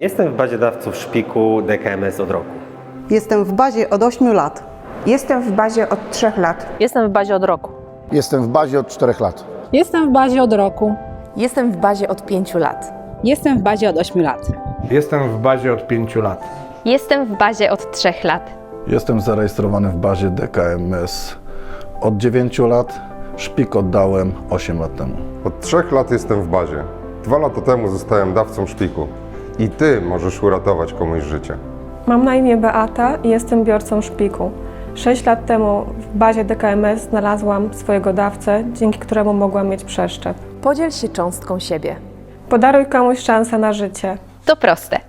Jestem w bazie dawców szpiku DKMS od roku. Jestem w bazie od 8 lat. Jestem w bazie od 3 lat. Jestem w bazie od roku. Jestem w bazie od 4 lat. Jestem w bazie od roku. Jestem w bazie od 5 lat. Jestem w bazie od 8 lat. Jestem w bazie od 5 lat. Jestem w bazie od 3 lat. Jestem zarejestrowany w bazie DKMS od 9 lat. Szpik oddałem 8 lat temu. Od trzech lat jestem w bazie. Dwa lata temu zostałem dawcą szpiku. I ty możesz uratować komuś życie. Mam na imię Beata i jestem biorcą szpiku. Sześć lat temu w bazie DKMS znalazłam swojego dawcę, dzięki któremu mogłam mieć przeszczep. Podziel się cząstką siebie. Podaruj komuś szansę na życie. To proste.